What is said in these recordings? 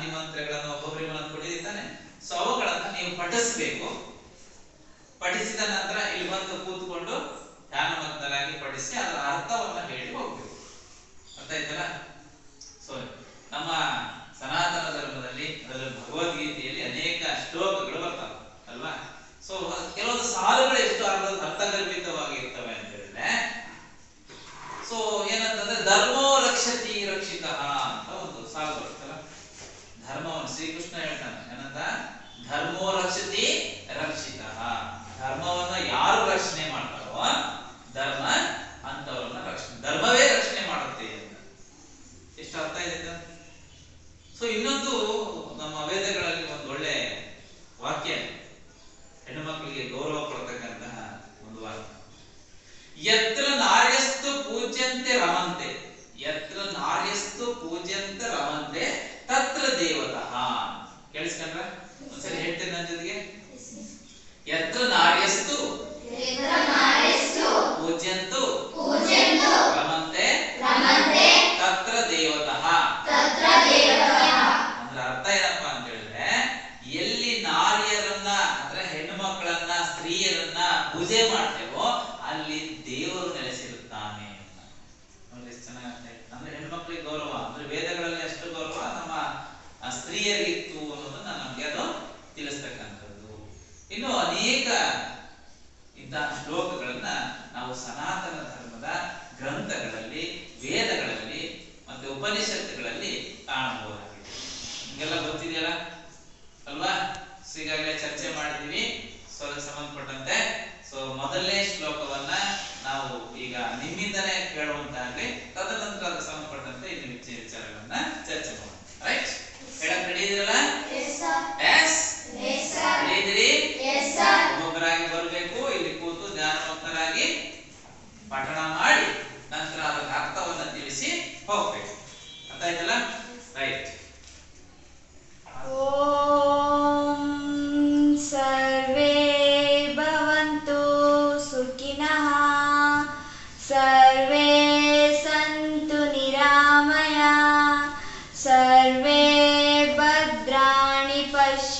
ಗಾಂಧಿ ಮಂತ್ರಗಳನ್ನು ಒಬ್ಬೊಬ್ಬರಿಗೆ ಕೊಟ್ಟಿದ್ದಾನೆ ಸೊ ಅವುಗಳನ್ನ ನೀವು ಪಠಿಸಬೇಕು. ಪಠಿಸಿದ ನಂತರ ಇಲ್ಲಿ ಬಂದು ಕೂತ್ಕೊಂಡು ಧ್ಯಾನಮಗ್ನರಾಗಿ ಪಠಿಸಿ ಅದರ ಅರ್ಥವನ್ನ ಹೇಳಿ ಹೋಗ್ಬೇಕು. ಅರ್ಥ ಆಯ್ತಲ್ಲ ಸೊ ನಮ್ಮ ಸನಾತನ ಧರ್ಮದಲ್ಲಿ, ಅದರಲ್ಲಿ ಭಗವದ್ಗೀತೆಯಲ್ಲಿ ಅನೇಕ ಶ್ಲೋಕಗಳು ಬರ್ತವೆ, ಅಲ್ವಾ? ಸೊ ಕೆಲವೊಂದು ಸಾಲುಗಳು ಎಷ್ಟು ಅರ್ಥ ಅರ್ಥಗರ್ಭಿತವಾಗಿರ್ತವೆ ಅಂತ ಹೇಳಿದ್ರೆ ಸೊ ಏನಂತಂದ್ರೆ, ಧರ್ಮೋ ರಕ್ಷತಿ ರಕ್ಷಿತ. ಶ್ರೀಕೃಷ್ಣ ಹೇಳ್ತಾನೆ ಏನಂತ? ಧರ್ಮೋ ರಕ್ಷತಿ ರಕ್ಷಿತ. ಧರ್ಮವನ್ನ ಯಾರು ರಕ್ಷಣೆ ಮಾಡ್ತಾರೆ?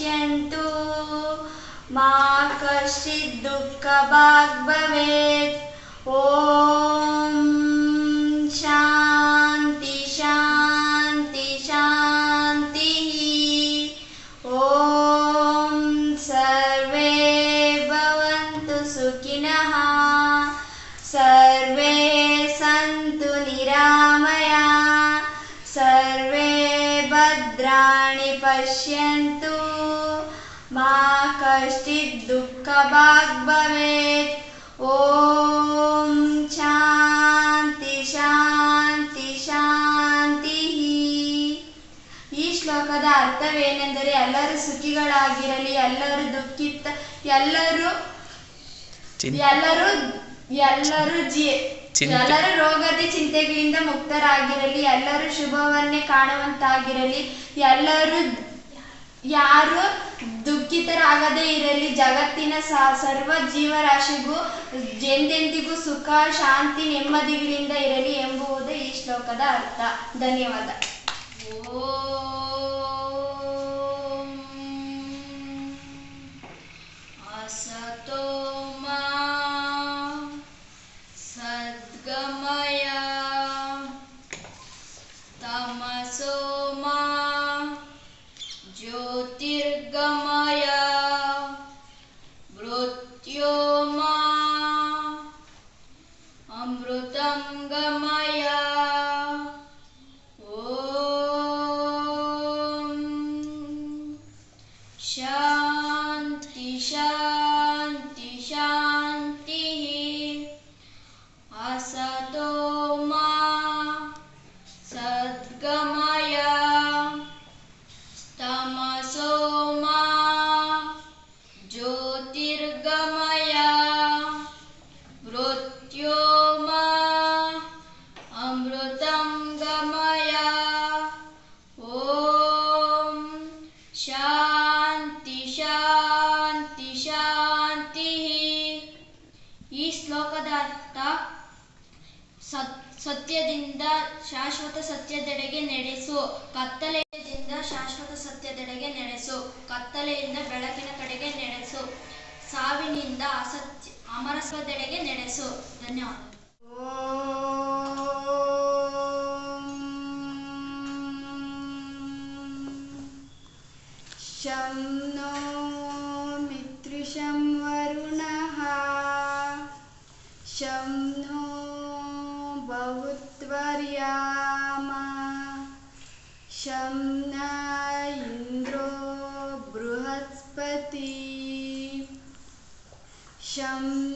पश्यन्तु। मा कश्चित् दुःखभाग् भवेत्। ॐ दुःखभाग् ಓಂ ಶಾಂತಿ ಶಾಂತಿ ಶಾಂತಿ ಈ ಶ್ಲೋಕದ ಅರ್ಥವೇನೆಂದರೆ ಎಲ್ಲರೂ ಸುಖಿಗಳಾಗಿರಲಿ ಎಲ್ಲರೂ ದುಃಖಿತ ಎಲ್ಲರೂ ಎಲ್ಲರೂ ಎಲ್ಲರೂ ಜಿ ಎಲ್ಲರೂ ರೋಗದ ಚಿಂತೆಗಳಿಂದ ಮುಕ್ತರಾಗಿರಲಿ ಎಲ್ಲರೂ ಶುಭವನ್ನೇ ಕಾಣುವಂತಾಗಿರಲಿ ಎಲ್ಲರೂ ಯಾರು ದುಃಖಿತರಾಗದೇ ಇರಲಿ. ಜಗತ್ತಿನ ಸರ್ವ ಜೀವರಾಶಿಗೂ ಎಂದೆಂದಿಗೂ ಸುಖ, ಶಾಂತಿ, ನೆಮ್ಮದಿಗಳಿಂದ ಇರಲಿ ಎಂಬುವುದೇ ಈ ಶ್ಲೋಕದ ಅರ್ಥ. ಧನ್ಯವಾದ. ಓ. ಸತ್ಯದೆಡೆಗೆ ನಡೆಸು ಕತ್ತಲೆಯಿಂದ ಬೆಳಕಿನ ಕಡೆಗೆ ನಡೆಸು ಸಾವಿನಿಂದ ಅಸತ್ಯ ಅಮರಸ್ವದೆಡೆಗೆ ನಡೆಸು ಧನ್ಯವಾದ शं नो मित्रिशं वरुणः शं नो बहुत्वर्यामा शं शं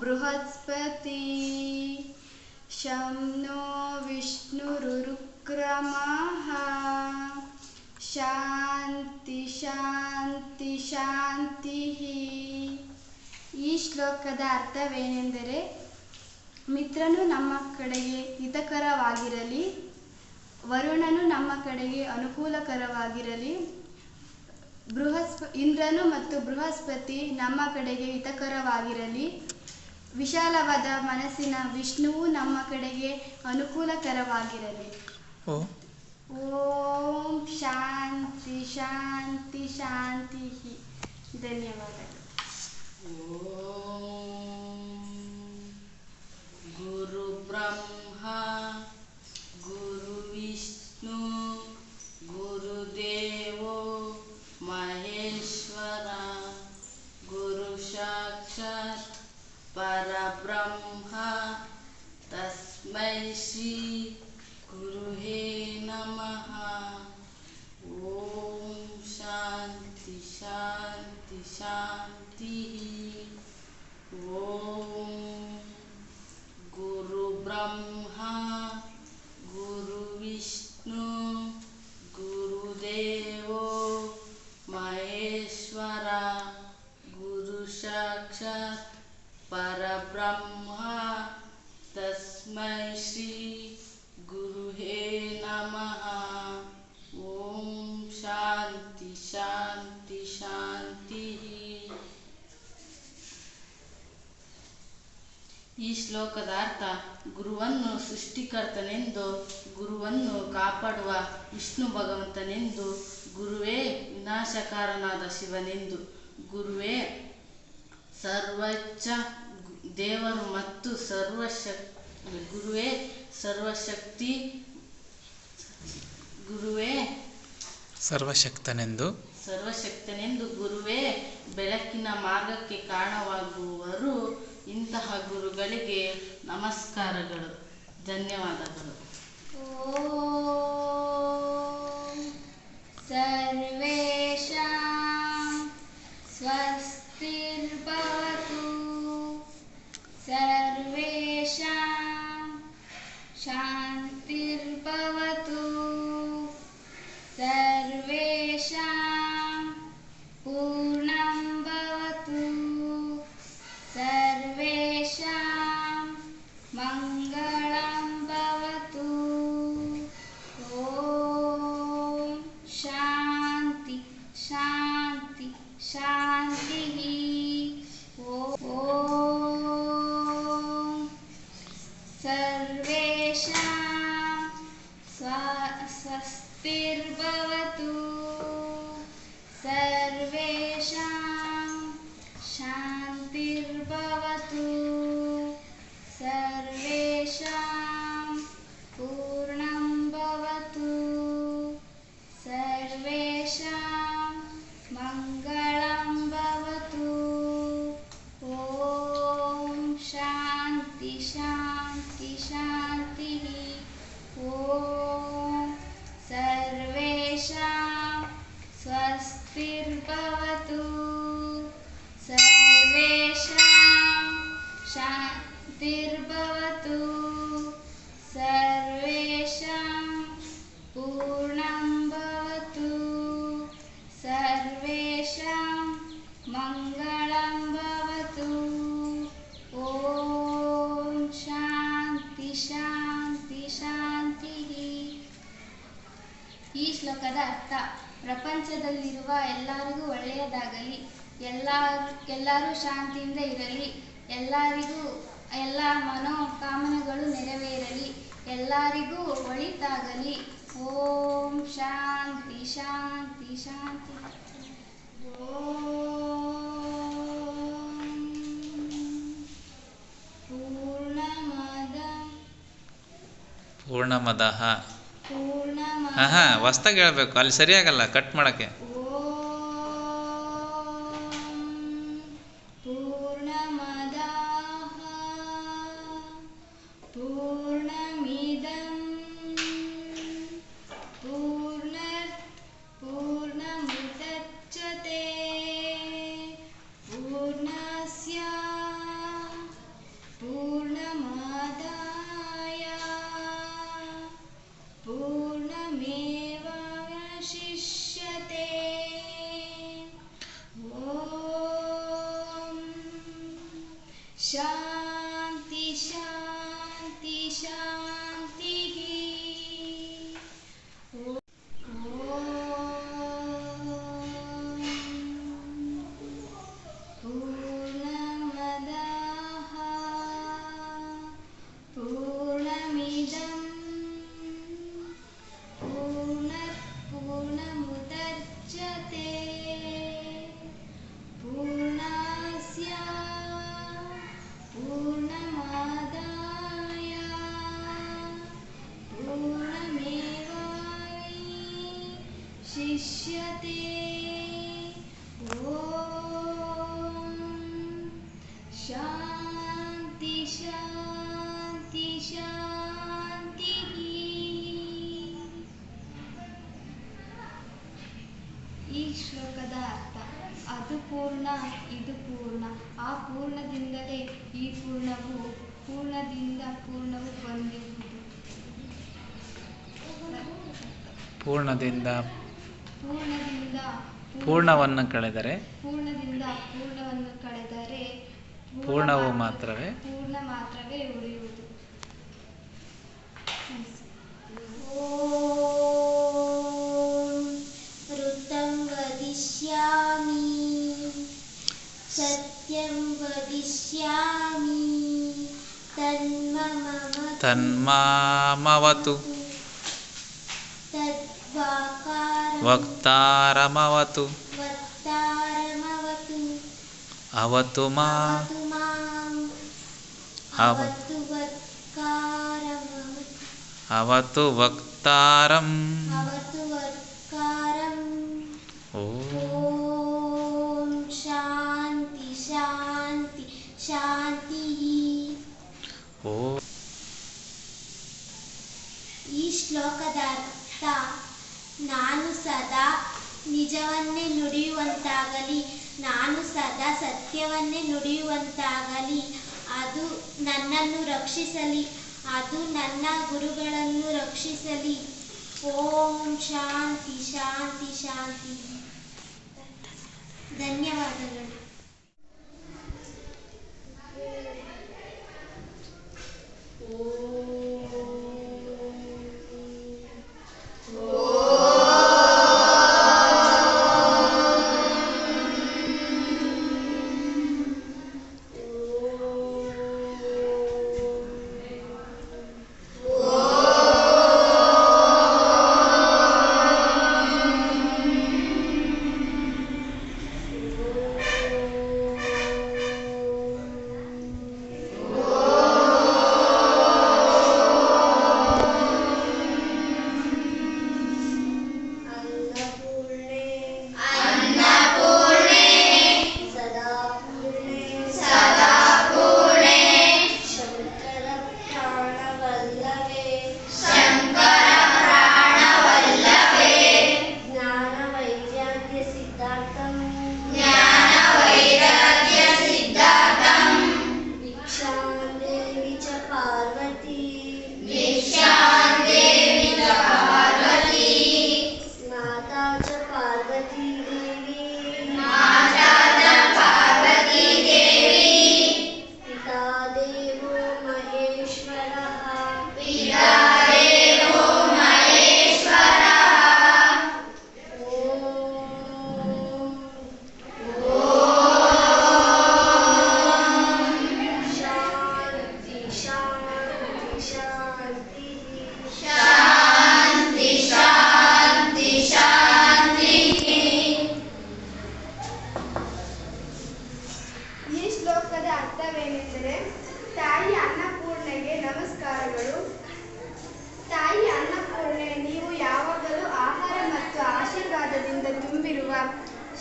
बृहस्पति शं नो विष्णुरुक्रमः ಶಾಂತಿ ಶಾಂತಿ ಶಾಂತಿ ಈ ಶ್ಲೋಕದ ಅರ್ಥವೇನೆಂದರೆ ಮಿತ್ರನು ನಮ್ಮ ಕಡೆಗೆ ಹಿತಕರವಾಗಿರಲಿ ವರುಣನು ನಮ್ಮ ಕಡೆಗೆ ಅನುಕೂಲಕರವಾಗಿರಲಿ ಬೃಹಸ್ಪ ಇಂದ್ರನು ಮತ್ತು ಬೃಹಸ್ಪತಿ ನಮ್ಮ ಕಡೆಗೆ ಹಿತಕರವಾಗಿರಲಿ ವಿಶಾಲವಾದ ಮನಸ್ಸಿನ ವಿಷ್ಣುವು ನಮ್ಮ ಕಡೆಗೆ ಅನುಕೂಲಕರವಾಗಿರಲಿ. ಓಂ. ಶಾಂತಿ ಶಾಂತಿ ಶಾಂತಿ ಧನ್ಯವಾದಗಳು. ಗುರು ಬ್ರಹ್ಮ ಮಹೇಶ್ವರ ಗುರು ಸಾಕ್ಷಾತ್ ಪರಬ್ರಹ್ಮ. ತಸ್ಮೈ ಶ್ರೀ ಗುರುಹೇ ನಮಃ. ಓಂ ಶಾಂತಿ ಶಾಂತಿ ಶಾಂತಿ. ಈ ಶ್ಲೋಕದ ಅರ್ಥ ಗುರುವನ್ನು ಸೃಷ್ಟಿಕರ್ತನೆಂದು, ಗುರುವನ್ನು ಕಾಪಾಡುವ ವಿಷ್ಣು ಭಗವಂತನೆಂದು ಗುರುವೇ ವಿನಾಶಕಾರನಾದ ಶಿವನೆಂದು. ಗುರುವೇ ಸರ್ವೋಚ್ಚ ದೇವರು ಮತ್ತು ಸರ್ವಶಕ್ ಗುರುವೇ ಸರ್ವಶಕ್ತಿ ಗುರುವೇ ಸರ್ವಶಕ್ತನೆಂದು. ಸರ್ವಶಕ್ತನೆಂದು ಗುರುವೇ ಬೆಳಕಿನ ಮಾರ್ಗಕ್ಕೆ ಕಾರಣವಾಗುವರು. ಇಂತಹ ಗುರುಗಳಿಗೆ ನಮಸ್ಕಾರಗಳು. ಧನ್ಯವಾದಗಳು. ॐ सर्वेषां ಶ್ಲೋಕದ ಅರ್ಥ, ಪ್ರಪಂಚದಲ್ಲಿರುವ ಎಲ್ಲರಿಗೂ ಒಳ್ಳೆಯದಾಗಲಿ, ಎಲ್ಲ, ಎಲ್ಲರೂ ಶಾಂತಿಯಿಂದ ಇರಲಿ, ಎಲ್ಲರಿಗೂ, ಎಲ್ಲ ಮನೋಕಾಮನೆಗಳು ನೆರವೇರಲಿ, ಎಲ್ಲರಿಗೂ ಒಳಿತಾಗಲಿ. ಓಂ ಶಾಂತಿ ಶಾಂತಿ ಶಾಂತಿ. ಪೂರ್ಣಮದಃ. ಪೂರ್ಣಮದ. ಹಾಂ ಹಾಂ ಹೊಸ್ದಾಗಿ ಹೇಳ್ಬೇಕು. ಅಲ್ಲಿ ಸರಿಯಾಗಲ್ಲ ಕಟ್ ಮಾಡೋಕ್ಕೆ. 想 पूर्णमेवावशिष्यते ॐ शान्ति शान्ति शान्तिः ಈ ಶ್ಲೋಕದ ಅರ್ಥ ಅದು ಪೂರ್ಣ ಇದು ಪೂರ್ಣ ಆ ಪೂರ್ಣದಿಂದಲೇ ಈ ಪೂರ್ಣವು ಪೂರ್ಣದಿಂದ ಪೂರ್ಣವು ಬಂದಿರುವುದು ಪೂರ್ಣದಿಂದ ಪೂರ್ಣದಿಂದ ಪೂರ್ಣವನ್ನು ಕಳೆದರೆ ಪೂರ್ಣದಿಂದ ಪೂರ್ಣವನ್ನು ಕಳೆದರೆ ಪೂರ್ಣ ಪೂರ್ಣವು ಮಾತ್ರ- ಮಾತ್ರವೇ ಪೂರ್ಣ ಮಾತ್ರವೇ ಉಳಿಯುವುದು ऋतं वदिष्यामि सत्यं वदिष्यामि तन्मम वक्तारमवतु। अवतु मा। अवतु वक्तारम्। ಸದಾ ನಿಜವನ್ನೇ ನುಡಿಯುವಂತಾಗಲಿ, ನಾನು ಸದಾ ಸತ್ಯವನ್ನೇ ನುಡಿಯುವಂತಾಗಲಿ, ಅದು ನನ್ನನ್ನು ರಕ್ಷಿಸಲಿ, ಅದು ನನ್ನ ಗುರುಗಳನ್ನು ರಕ್ಷಿಸಲಿ. ಓಂ ಶಾಂತಿ ಶಾಂತಿ ಶಾಂತಿ. ಧನ್ಯವಾದಗಳು.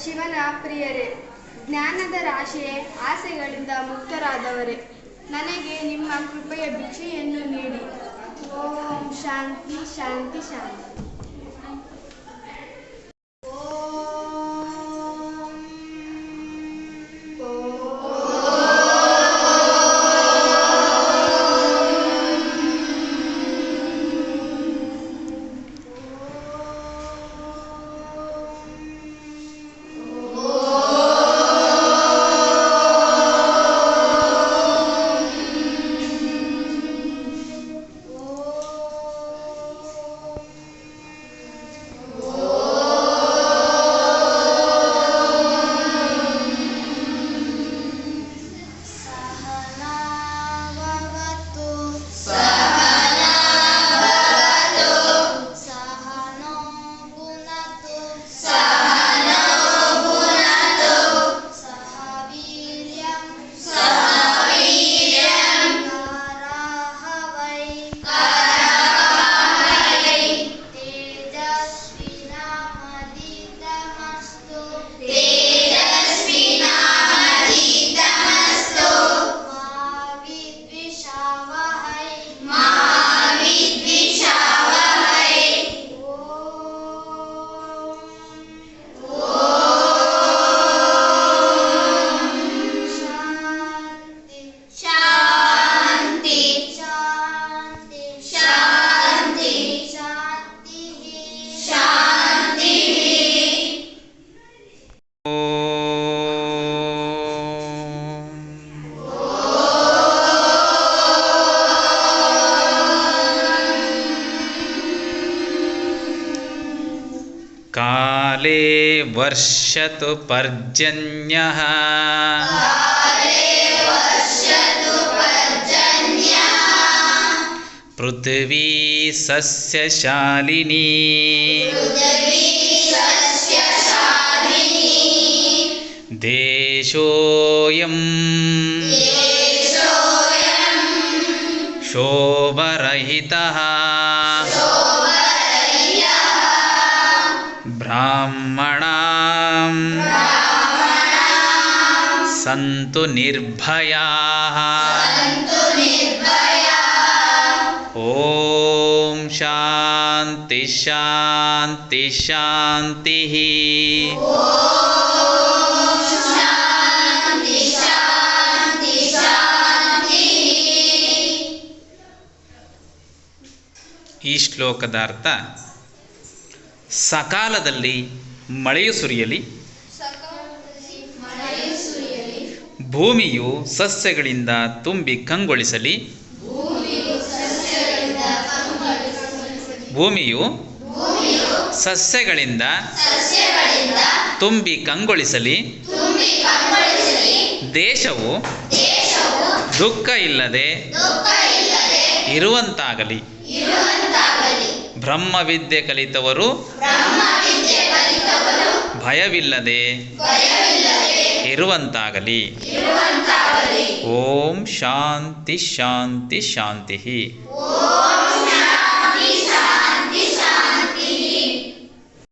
ಶಿವನ ಪ್ರಿಯರೇ ಜ್ಞಾನದ ರಾಶಿಯೇ, ಆಸೆಗಳಿಂದ ಮುಕ್ತರಾದವರೇ, ನನಗೆ ನಿಮ್ಮ ಕೃಪೆಯ ಭಿಕ್ಷೆಯನ್ನು ನೀಡಿ. ಓಂ ಶಾಂತಿ ಶಾಂತಿ ಶಾಂತಿ. वर्षतु पर्जन्यः। पृथिवी सस्यशालिनी देशोऽयं शोभरहितः ब्राह्मणां सन्तु निर्भयाः ॐ शान्ति शान्ति शान्तिः ಈ ಶ್ಲೋಕದ ಅರ್ಥ ಸಕಾಲದಲ್ಲಿ ಮಳೆಯು ಸುರಿಯಲಿ. ಭೂಮಿಯು ಸಸ್ಯಗಳಿಂದ ತುಂಬಿ ಕಂಗೊಳಿಸಲಿ. ಭೂಮಿಯು ಸಸ್ಯಗಳಿಂದ ತುಂಬಿ ಕಂಗೊಳಿಸಲಿ. ದೇಶವು ದುಃಖ ಇಲ್ಲದೆ ಇರುವಂತಾಗಲಿ. ಬ್ರಹ್ಮವಿದ್ಯೆ ಕಲಿತವರು ಭಯವಿಲ್ಲದೆ ಇರುವಂತಾಗಲಿ. ಓಂ ಶಾಂತಿ ಶಾಂತಿ ಶಾಂತಿ.